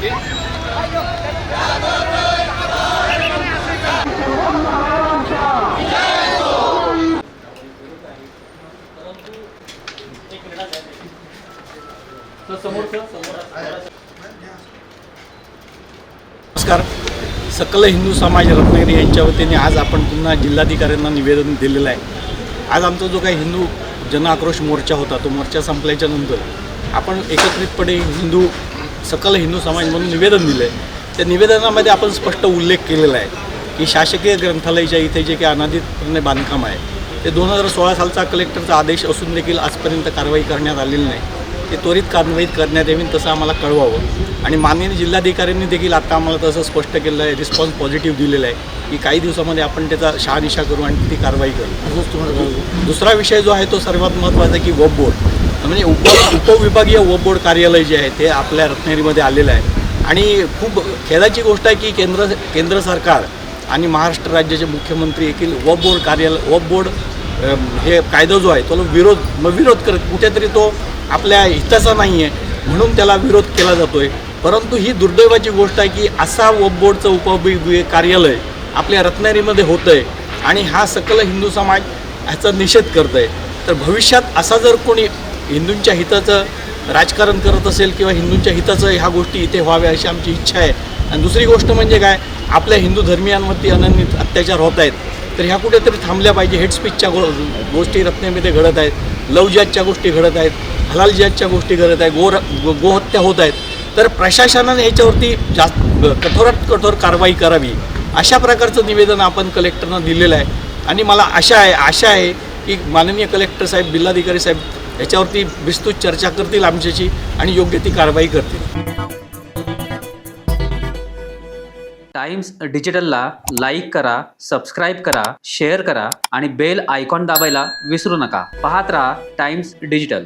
नमस्कार. सकल हिंदू समाज रत्नागिरी यांच्या वतीने आज आपण पुन्हा जिल्हाधिकाऱ्यांना निवेदन दिलेलं आहे. आज आमचा जो काही हिंदू जनआक्रोश मोर्चा होता तो मोर्चा संपल्याच्या नंतर आपण एकत्रितपणे हिंदू सकल हिंदू समाज म्हणून निवेदन दिलं आहे त्या निवेदनामध्ये आपण स्पष्ट उल्लेख केलेला आहे की शासकीय ग्रंथालयाच्या इथे जे काही अनाधितपणे बांधकाम आहे ते दोन हजार सोळा सालचा कलेक्टरचा आदेश असून देखील आजपर्यंत कारवाई करण्यात आलेली नाही. ते त्वरित कारवाई करण्यात यावी तसं आम्हाला कळवावं. आणि माननीय जिल्हाधिकाऱ्यांनी देखील आता आम्हाला तसं स्पष्ट केलेलं आहे रिस्पॉन्स पॉझिटिव्ह दिलेला आहे की काही दिवसामध्ये आपण त्याचा शहानिशा करू आणि ती कारवाई करू. दुसरा विषय जो आहे तो सर्वात महत्त्वाचा की वब बोर्ड म्हणजे उप उपविभागीय वब बोर्ड कार्यालय जे आहे ते आपल्या रत्नागिरीमध्ये आलेलं आहे. आणि खूप खेदाची गोष्ट आहे की केंद्र केंद्र सरकार आणि महाराष्ट्र राज्याचे मुख्यमंत्री देखील वब बोर्ड कार्यालय वब बोर्ड हे कायदा जो आहे तो विरोध मग विरोध करत कुठेतरी तो आपल्या हिताचा नाही आहे म्हणून त्याला विरोध केला जातो आहे परंतु ही दुर्दैवाची गोष्ट आहे की असा वब बोर्डचं उपविभागीय कार्यालय आपल्या रत्नागिरीमध्ये होतं आहे आणि हा सकल हिंदू समाज ह्याचा निषेध करत आहे तर भविष्यात असा जर कोणी हिंदूंच्या हिताचं राजकारण करत असेल किंवा हिंदूंच्या हिताचं ह्या गोष्टी इथे व्हाव्या अशी आमची इच्छा आहे. आणि दुसरी गोष्ट म्हणजे काय? आपल्या हिंदू धर्मियांवरती अनन्य अत्याचार होत आहेत. तर ह्या कुठेतरी थांबल्या पाहिजे. हेड स्पीचच्या गो गोष्टी रत्नेमध्ये घडत आहेत. लव गोष्टी घडत आहेत. हलाल जिहादच्या गोष्टी घडत आहेत. गो गोहत्या होत आहेत. तर प्रशासनाने याच्यावरती जास्त कठोरात कठोर कारवाई करावी. अशा प्रकारचं निवेदन आपण कलेक्टरनं दिलेलं आहे. आणि मला आशा आहे आशा आहे की माननीय कलेक्टर साहेब जिल्हाधिकारी साहेब याच्यावरती विस्तृत चर्चा करतील आमच्याशी आणि योग्य ती कारवाई करतील. टाइम्स डिजिटलला लाईक करा सबस्क्राईब करा शेअर करा आणि बेल आयकॉन दाबायला विसरू नका. पाहत राहा टाइम्स डिजिटल.